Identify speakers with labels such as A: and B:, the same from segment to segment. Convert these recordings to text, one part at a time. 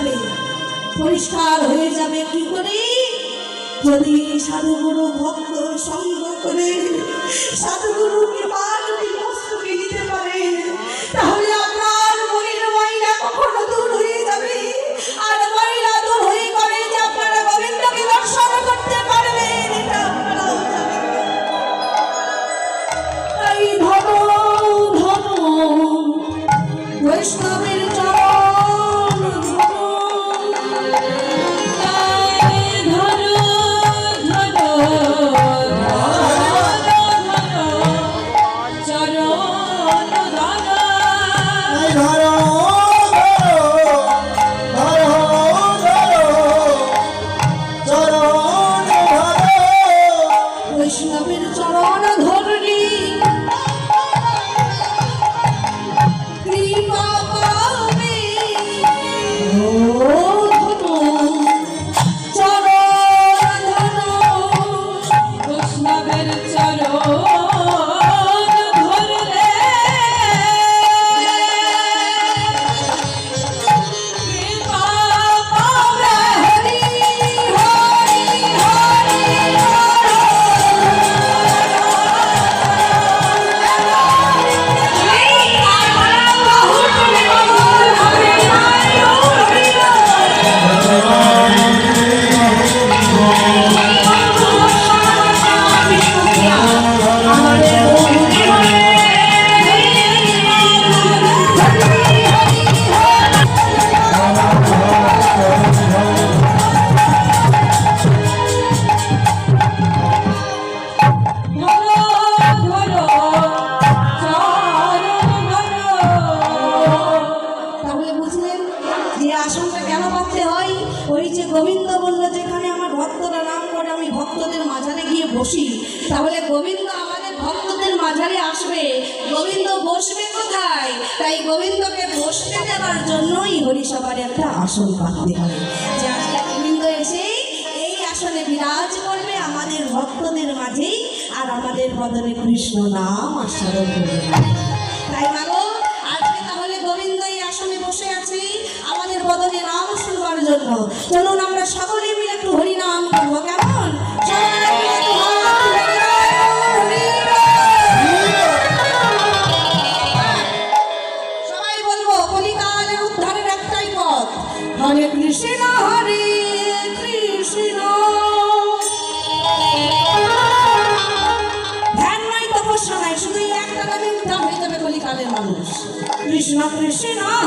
A: যাবে। পরিষ্কার হয়ে যাবে কি করে? যদি সাধুগুরু ভক্ত সঙ্গ করে সাধুগুরু বিমান বিবস্তুকে তাই মানো আজকে তাহলে গোবিন্দ আসনে বসে আছি। আমাদের বদলে নাম শুনবার জন্য। চলুন আমরা সকলে মিলে একটু হরিনাম করব, কেমন? Krishna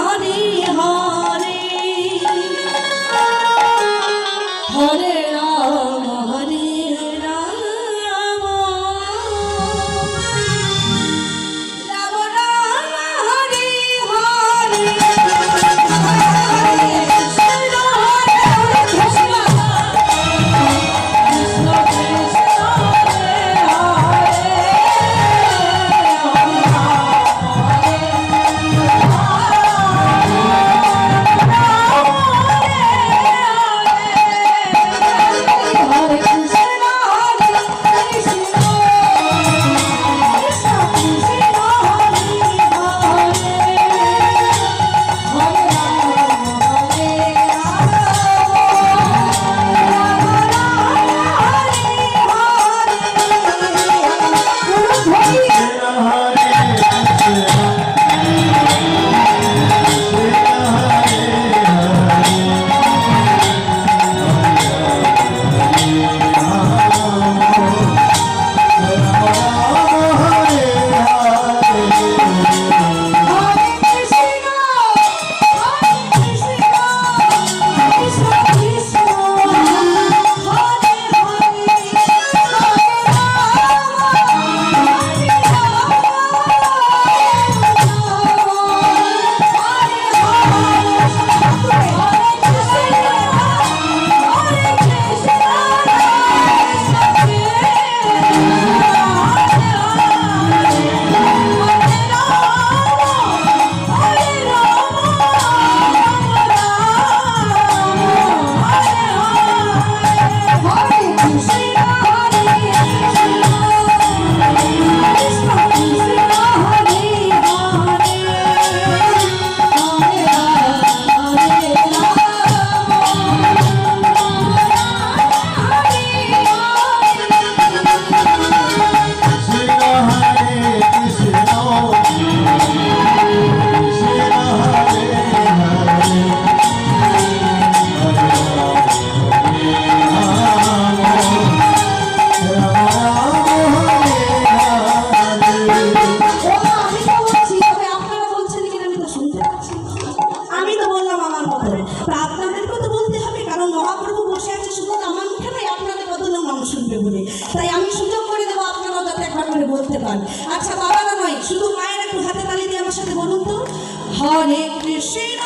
A: হরে কৃষ্ণ।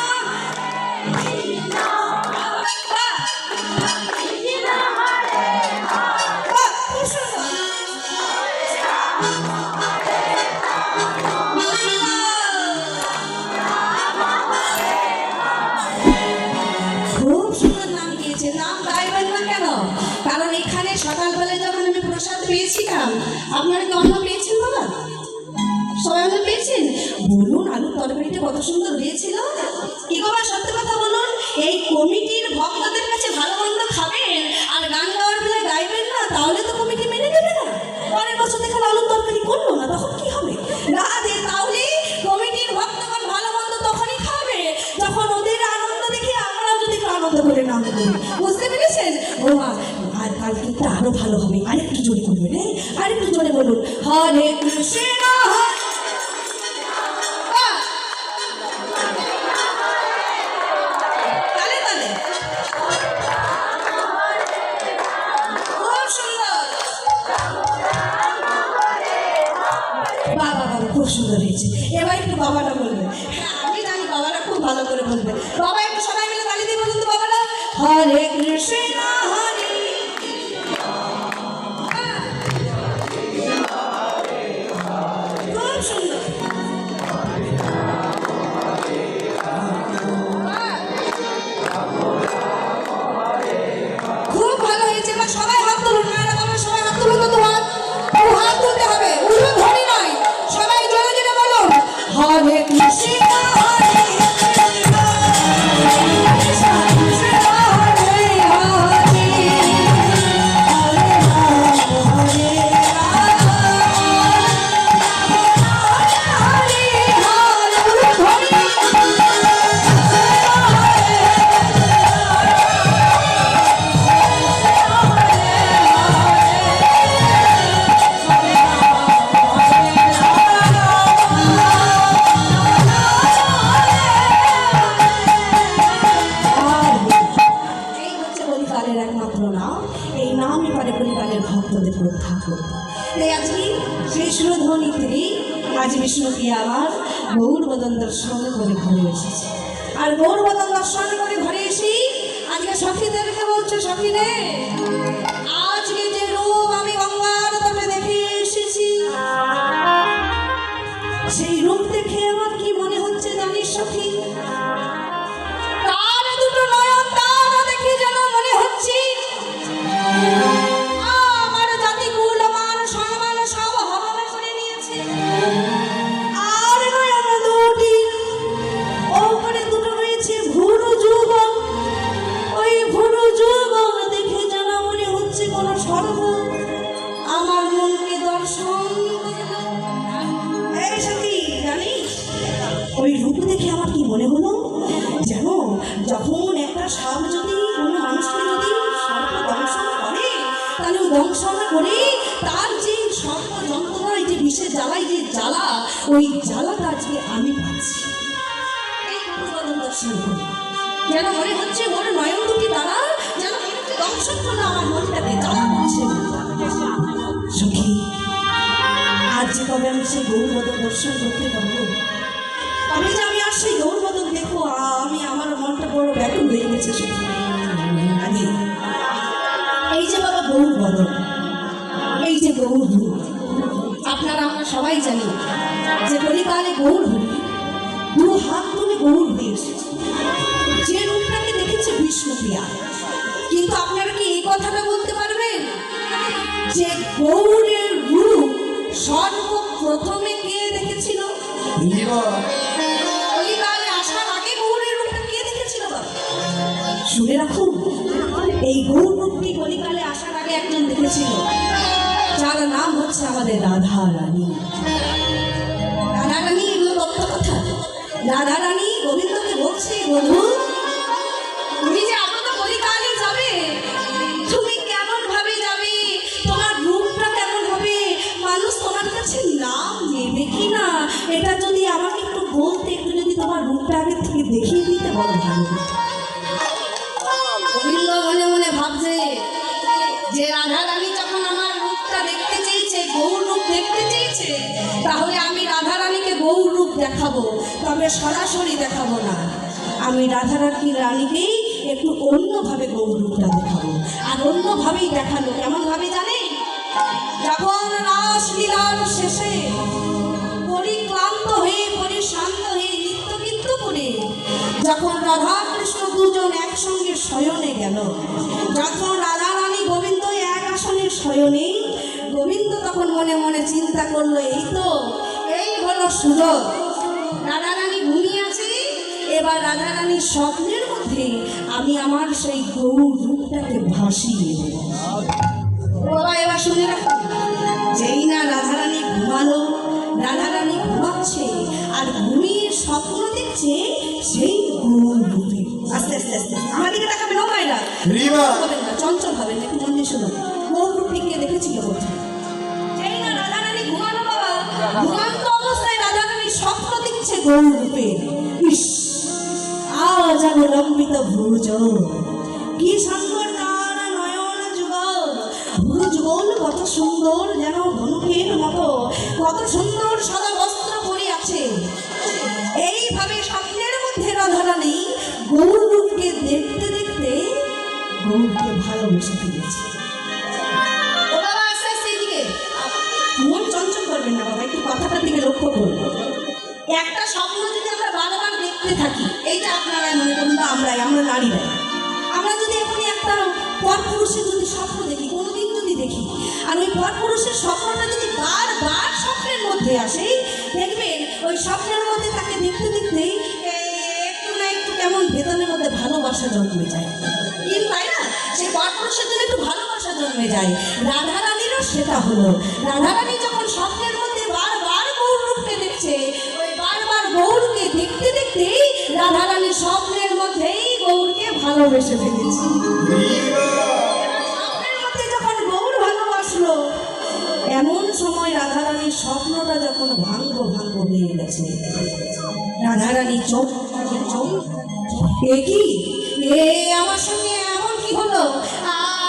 A: কত সুন্দর হয়েছিল? কি বাবা সত্যি কথা বলুন এই কমিটির ভক্তদের কাছে ভালো মন্দ খাবেন আর গান গাওয়ার বেলায় গাইবেন না, তাহলে তো কমিটি মেনে নেবে না। পরের বছর দেখে আলুর তরকারি করল না, তখন কি হবে? রাধে, তাহলে কমিটির ভক্তগণ ভালো মন্দ তখনই খাবে যখন ওদের আনন্দ দেখে আমরা যদি একটু আনন্দ করে নাম করি। বুঝতে পেরেছেন? ও মা, আর কাল কিন্তু আরও ভালো হবে। আরেকটু জোরে করবেন হ্যাঁ? আরেকটু জোরে বলুন। হরে কৃষ্ণ। তাই আজকে সেই সুরধ্বনিতে আজ বিষ্ণুপ্রিয়া আমার গৌরবদন দর্শন করে ঘরে এসেছে। আর গৌরবদন দর্শন করে ঘরে এসে আজকে সখীদেরকে বলছে সখী রে আজকে যে রূপ আমি গঙ্গার তটে দেখে এসেছি, সেই রূপ দেখে আমার কি মনে হচ্ছে জানিস সখী? যখন একটা সাপ যদি কোনো মানুষকে যদি সর্প দংশন করে, তাহলে দংশন করে তার যে সর্প যন্ত্রণায় যে বিষের জ্বালায় যে জ্বালা, ওই জ্বালাটা আজকে আমি পাচ্ছি। যেন মনে হচ্ছে ওর নয়ন দুটি দ্বারা যেন দংশন করল আমার মনটাকে জ্বালা করছে। সখী, আজ যে কবে আমি সেই গৌরবদন দর্শন করতে পারব? আমি যে আমি আর সেই গৌরবদন বড় ব্যাকুল হয়ে গেছে আগে। এই যে বাবা গৌরবদন এই যে গৌর রূপ। আপনারা আমরা সবাই জানি যে কলিকালে গৌর হরি দু হাত তুলে গৌর হয়ে এসেছে। যে রূপটাকে দেখেছে বিষ্ণুপ্রিয়া। কিন্তু আপনারা কি এই কথাটা বলতে পারবেন? যে গৌরের রূপ সর্বপ্রথমে কে দেখেছিল? শুনে রাখুন, এই গৌর রূপটি কলিকালে আসার আগে একজন দেখেছিল। যার নাম হচ্ছে আমাদের রাধা রানী রাধা রানী এগুলো কথা। রাধা রানী গোবিন্দকে বলছে বধু তুমি যে আপাতত কলিকালে যাবে, তুমি কেমন ভাবে যাবে? তোমার রূপটা কেমন হবে? মানুষ তোমার কাছে নাম নেবে কি না? এটা যদি আমাকে একটু বলতে, একটু যদি তোমার রূপটা আগে থেকে দেখিয়ে দিতে বলো ভালো দেখাবো, তবে সরাসরি দেখাবো না। আমি রাধারানী রানীকেই একটু অন্যভাবে গৌরূপটা দেখাবো, আর অন্যভাবেই দেখানো কেমনভাবে জানে? যখন রাসলীলার শেষে পরিক্লান্ত হয়ে, পরিশান্ত হয়ে, নৃত্য কিন্তু করে যখন রাধা কৃষ্ণ দুজন একসঙ্গে শয়নে গেল, যখন রাধা রানী গোবিন্দ এক আসনে শয়নে, গোবিন্দ তখন মনে মনে চিন্তা করল, এই তো, এই হলো সুযোগ। এবার রাধা রানীর স্বপ্নের মধ্যে আমি আমার সেই গৌর রূপটাকে ভাসিয়ে দেব। বাবা এবার শুনে রাখো যেই না রাধারানী ঘুমালো রাধারানী ঘুমাচ্ছে আর ঘুমিয়ে স্বপ্ন দেখছে সেই গৌর রূপে। আস্তে আস্তে আস্তে আমার দিকে তাকাবেন ও মায়েরা হবেন না চঞ্চল হবেন না, একটু দিয়ে শুনুন। গৌর রূপে কে দেখেছিল বলছে? যেই না রাধারানী ঘুমালো বাবা ঘুমান্ত অবস্থায় রাধারানী স্বপ্ন দেখছে গৌর রূপে। ইস! আমি লম্বিত ভুজ কি সুন্দর তার নয়ন যুগল। ভুরু যুগল কত সুন্দর যেন ধনুকের মতো। কত সুন্দর সাদা বস্ত্র পরে আছে। এইভাবে স্বপ্নের মধ্যে রাধারানী গৌর রূপকে দেখতে দেখতে গৌরকে ভালোবেসে ফেলেছে মন চঞ্চল করবেন না বাবা, একটু কথাটার দিকে লক্ষ্য করুন। দেখতে থাকি, এইটা আপনারাই মনে করুন বা আমরাই, আমরা নারীরাই আমরা যদি এখনই একটা পরপুরুষের যদি স্বপ্ন দেখি, কোনোদিন যদি দেখি, আর ওই পরপুরুষের স্বপ্নটা যদি বারবার স্বপ্নের মধ্যে আসে, দেখবেন ওই স্বপ্নের মধ্যে তাকে দেখতে দেখতে একটু না একটু কেমন বেতনের মধ্যে ভালোবাসা জন্মে যায়। কিন্তু তাই না? সেই পরপুরুষের জন্য একটু ভালোবাসা জন্মে যায়। রাধারানীরও সেটা হলো। রাধারানী যখন স্বপ্নের মধ্যে বারবার গৌর রূপকে দেখছে, ওই বারবার গৌরকে দেখতে দেখতেই রাধারানী স্বপ্নের মধ্যেই গৌরকে ভালোবেসে ফেলেছে এমন সময় রাধারানীর স্বপ্নটা যখন ভাঙ্গ ভাঙ্গ হয়ে গেছে। রাধারানী চোখ চোখ এ কি? এ আমার সঙ্গে এমন কি হলো?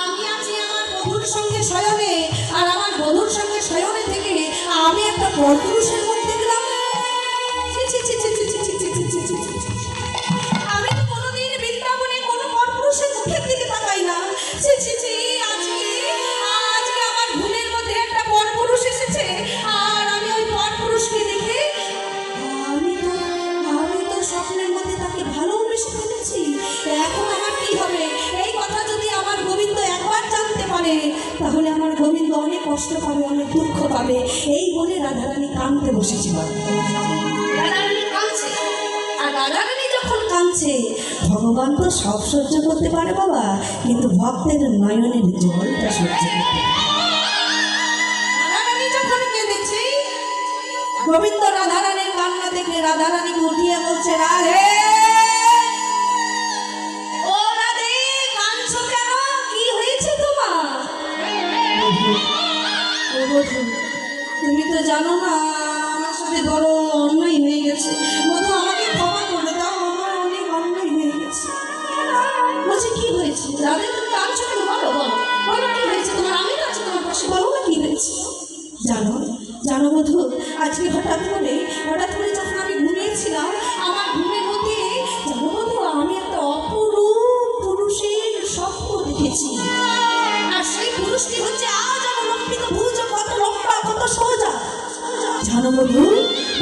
A: আমি আছি আমার বধুর সঙ্গে শয়নে, আর আমার বধুর সঙ্গে শয়নে থেকে আমি একটা পরপুরুষের পাবে। এই বলে রাধারানী কাঁদতে বসেছিল। রাধারানী রাধারানী ভগবান তো সব সহ্য করতে পারে বাবা, কিন্তু ভক্তের নয়নের জলটা সহ্য। রাধারানী গোবিন্দ রাধারানীর কান্না দেখে রাধারানীকে উঠিয়ে বলছে, রাধে তো জানো না, আমার সাথে বড় অন্যায় হয়ে গেছে। বধু আমাকে ক্ষমা করে দাও, আমার অনেক অন্যায় হয়ে গেছে। বলছে, কি হয়েছে? যাদের তুমি কাঁদছো কেন? বলো বলো। বলো, কি হয়েছে তোমার? আমি আছি তোমার পাশে। বলো না কি হয়েছে? জানো জানো বধু আজকে হঠাৎ করে হঠাৎ করে যখন আমি ঘুমিয়েছিলাম, আমার জানো বধু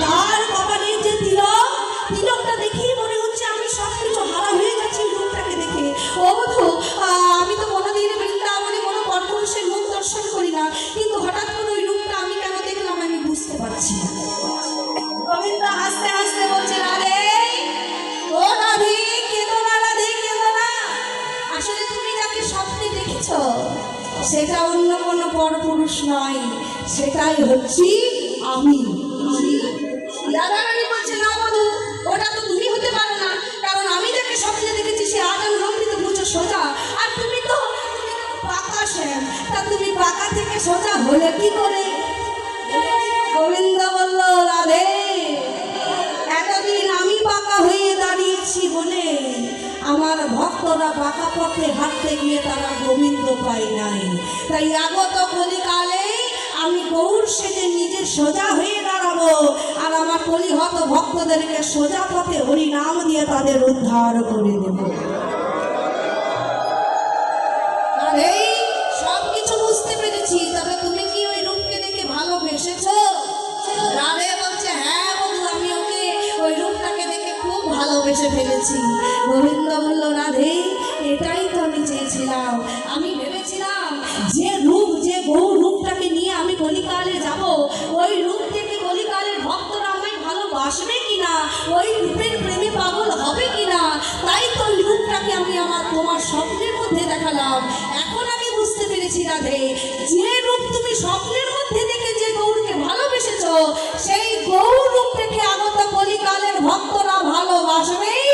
A: তার কপালের যে তিলক, তিলকটা দেখেই মনে হচ্ছে আমি সব কিছু হারা হয়ে যাচ্ছি রূপটাকে দেখে। ও আমি তো কোনোদিন বৃন্দাবনে কোনো পরপুরুষের মুখ দর্শন করি না, কিন্তু হঠাৎ করে ওই রূপটা আমি কেন দেখলাম আমি বুঝতে পারছি না। না না? আসলে তুমি দেখেছ, সেটা অন্য কোনো পরপুরুষ নয়, সেটাই হচ্ছি আমি। সোজা হলে কি করে? গোবিন্দ বলল রাধে। এতদিন আমি পাকা হয়ে দাঁড়িয়েছি বলে আমার ভক্তরা পাকা পথে হাঁটতে গিয়ে তারা গোবিন্দ পায় নাই। তাই আগত কলিকালে আমি গৌর সেজে নিজে সোজা হয়ে দাঁড়াবো আর আমার কলিহত ভক্তদেরকে সোজা পথে হরি নাম দিয়ে তাদের উদ্ধার করে দেবো। বসে ফেলেছি গোবিন্দ বলল রাধে, এটাই তো আমি চেয়েছিলাম। আমি ভেবেছিলাম যে রূপ, যে বহু রূপটাকে নিয়ে আমি কলিকালে যাব, ওই রূপ থেকে কলিকালের ভক্তরা আমায় ভালোবাসবে কিনা? ওই রূপের প্রেমে পাগল হবে কিনা? তাই তো ওই রূপটাকে আমি আমার, তোমার স্বপ্নের মধ্যে দেখালাম। এখন আমি বুঝতে পেরেছি রাধে, যে রূপ তুমি স্বপ্নের মধ্যে দেখে যে গৌরকে ভালোবেসেছ, সেই গৌর কালের ভক্তরা ভালোবাসবে।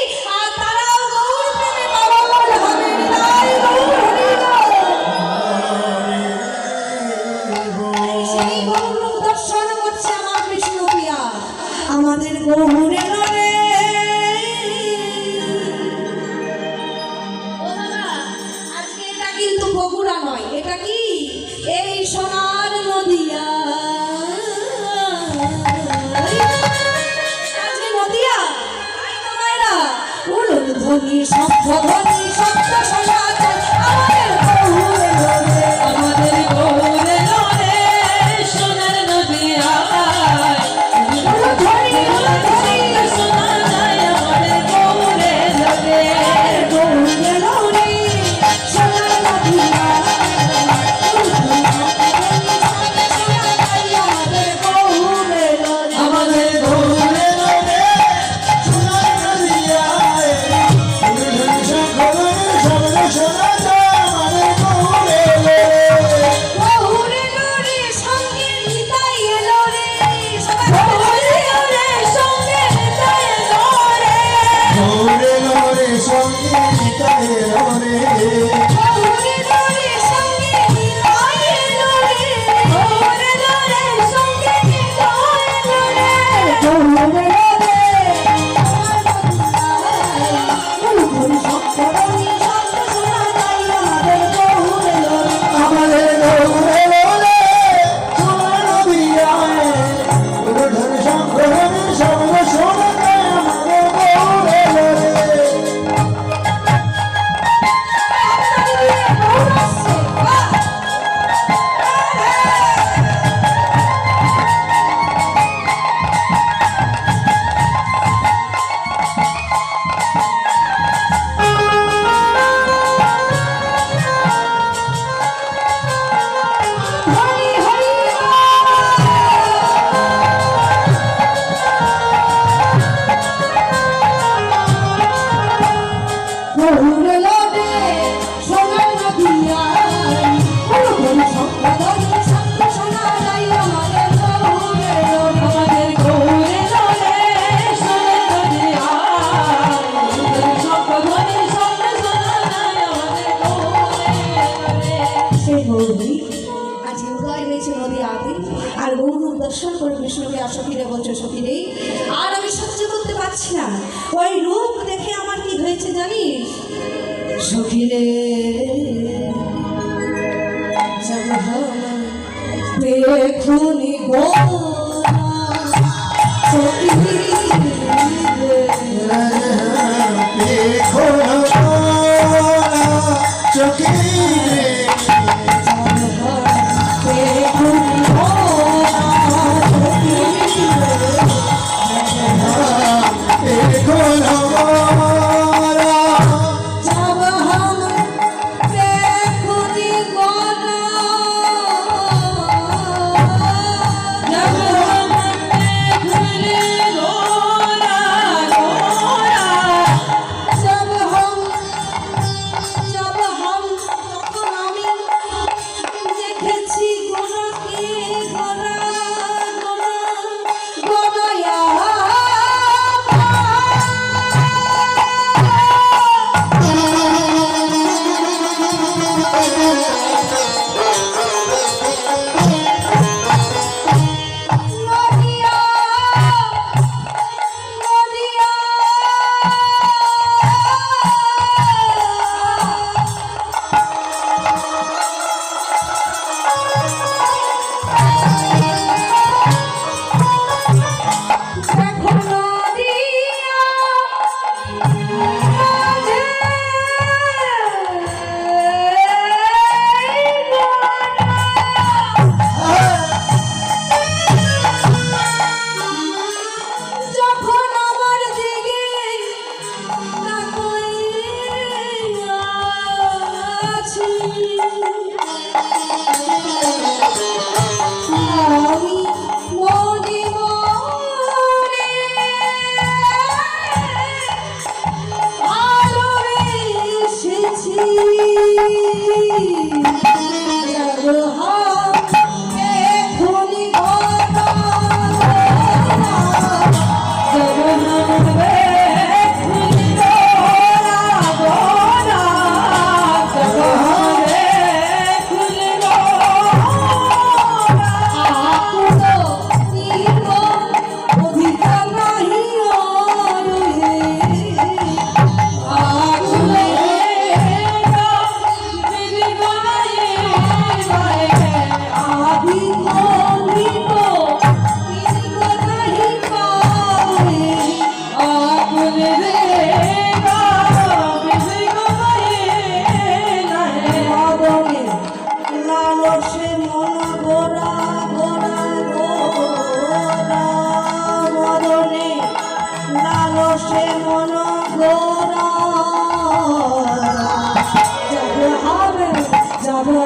A: Thank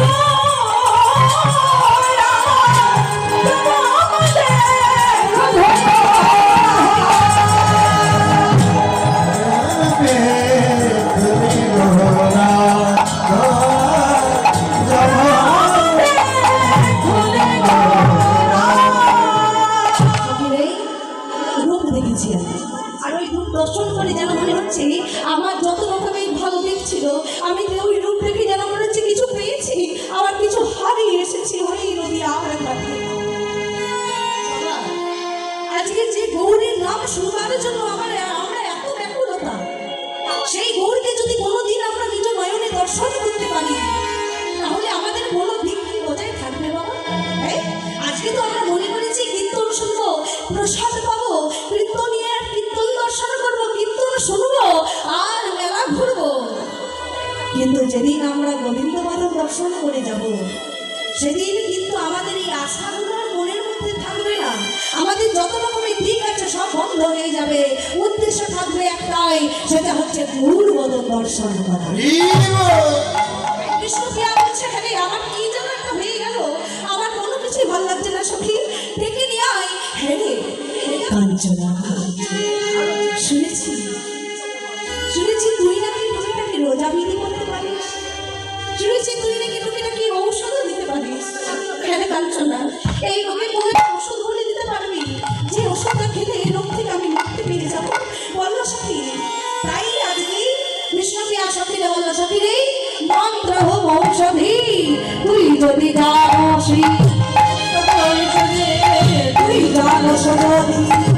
A: you. হয়ে যাবে। উদ্দেশ্য থাকবে একটাই সেটা হচ্ছে ভুল বদল দর্শন করা। হ্যাঁ কি যেন হয়ে আমার কিছুই লাগছে না নিয়ে আয়। হ্যাঁ শুনেছি। শুনেছি তুই শুনেছি তুই দিতে হ্যাঁ এইভাবে যদি জানো তুই জানো সুযোগ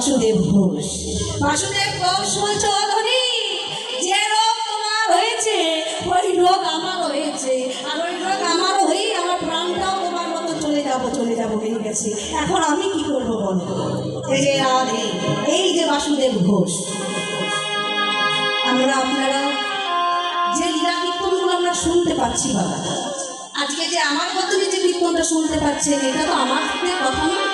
A: বাসুদেব ঘোষ। বাসুদেব ঘোষ বলছে যে রোগ তোমার হয়েছে, ওই রোগ আমার হয়েছে। আর ওই রোগ আমার হয়েই আমার প্রাণটাও তোমার মতো চলে যাব চলে যাব হয়ে গেছে। এখন আমি কি করব বলো? এই যে রাধে, এই যে বাসুদেব ঘোষ। আমরা আপনারা যে লীলা কীর্তনগুলো আমরা শুনতে পাচ্ছি বাবা, আজকে যে আমার মতনই যে কীর্তনটা শুনতে পাচ্ছেন, এটা তো আমার কথা নয়